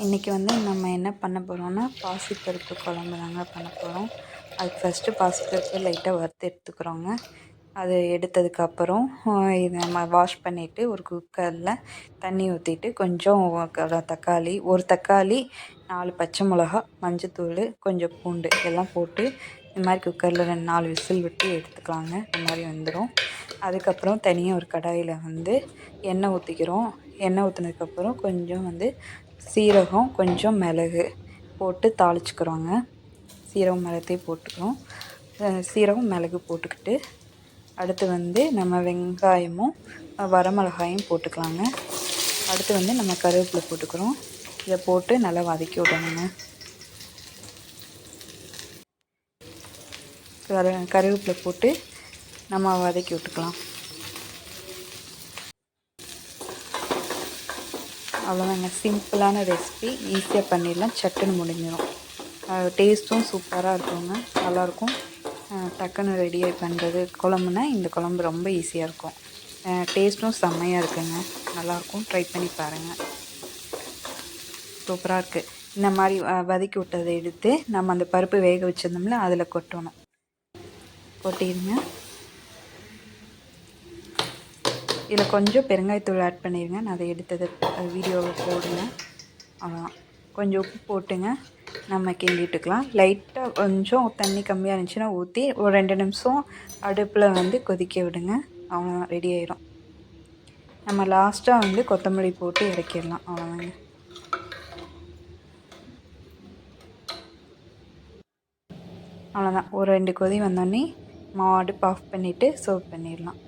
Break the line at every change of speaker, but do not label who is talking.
இன்றைக்கி வந்து நம்ம என்ன பண்ண போகிறோம்னா பாசிப்பருப்பு குழம்பு தாங்க பண்ண போகிறோம் அதுக்கு ஃபஸ்ட்டு பாசிப்பருப்பு லைட்டாக வறுத்து எடுத்துக்கிறோங்க. அது எடுத்ததுக்கப்புறம் இதை நம்ம வாஷ் பண்ணிவிட்டு ஒரு குக்கரில் தண்ணி ஊற்றிட்டு கொஞ்சம் க- தக்காளி ஒரு தக்காளி நாலு பச்சை மிளகா மஞ்சத்தூள் கொஞ்சம் பூண்டு இதெல்லாம் போட்டு இந்த மாதிரி குக்கரில் ரெண்டு நாலு விசில் விட்டு எடுத்துக்கலாங்க. இந்த மாதிரி வந்துடும் அதுக்கப்புறம் தனியாக ஒரு கடாயில் வந்து எண்ணெய் ஊற்றிக்கிறோம் எண்ணெய் ஊற்றினதுக்கப்புறம் கொஞ்சம் வந்து சீரகம் கொஞ்சம் மிளகு போட்டு தாளிச்சுக்கிறோங்க. சீரகம் மிளகத்தையும் போட்டுக்கிறோம். சீரகம் மிளகு போட்டுக்கிட்டு அடுத்து வந்து நம்ம வெங்காயமும் வரமிளகாயும் போட்டுக்கலாங்க. அடுத்து வந்து நம்ம கருவேப்பிலை போட்டுக்கிறோம். இதை போட்டு நல்லா வதக்கி விடணுங்க. கரு கருவேப்பிலை போட்டு நம்ம வதக்கி விட்டுக்கலாம். அவ்வளோதாங்க. சிம்பிளான ரெசிபி ஈஸியாக பண்ணிடலாம் சட்டுன்னு முடிஞ்சிடும். டேஸ்ட்டும் சூப்பராக இருக்குங்க. நல்லாயிருக்கும். டக்குன்னு ரெடி பண்ணுறது குழம்புனா இந்த குழம்பு ரொம்ப ஈஸியாக இருக்கும். டேஸ்ட்டும் செம்மையாக இருக்குங்க. நல்லாயிருக்கும். ட்ரை பண்ணி பாருங்கள் சூப்பராக இருக்குது இந்த மாதிரி வ- வதக்கி விட்டதை எடுத்து நம்ம அந்த பருப்பு வேக வச்சிருந்தோம்ல அதில் கொட்டணும். கொட்டிடுங்க. இதில் கொஞ்சம் பெருங்காயத்தூள் ஆட் பண்ணிடுங்க நான் அதை எடுத்தது வீடியோவை போடுங்க. அவ்வளோதான். கொஞ்சம் உப்பு போட்டுங்க. நம்ம கிண்டிட்டுக்கலாம். லைட்டாக கொஞ்சம் தண்ணி கம்மியாக இருந்துச்சுன்னா ஊற்றி ஒரு ரெண்டு நிமிஷம் அடுப்பில் வந்து கொதிக்க விடுங்க. அவ்வளோதான் ரெடி ஆயிரும். நம்ம லாஸ்ட்டாக வந்து கொத்தமல்லி போட்டு இறக்கிடலாம். அவ்வளோதாங்க. அவ்வளோதான். ஒரு ரெண்டு கொதி வந்தோடனே மாவு அடுப்பு ஆஃப் பண்ணிவிட்டு சர்வ் பண்ணிடலாம்.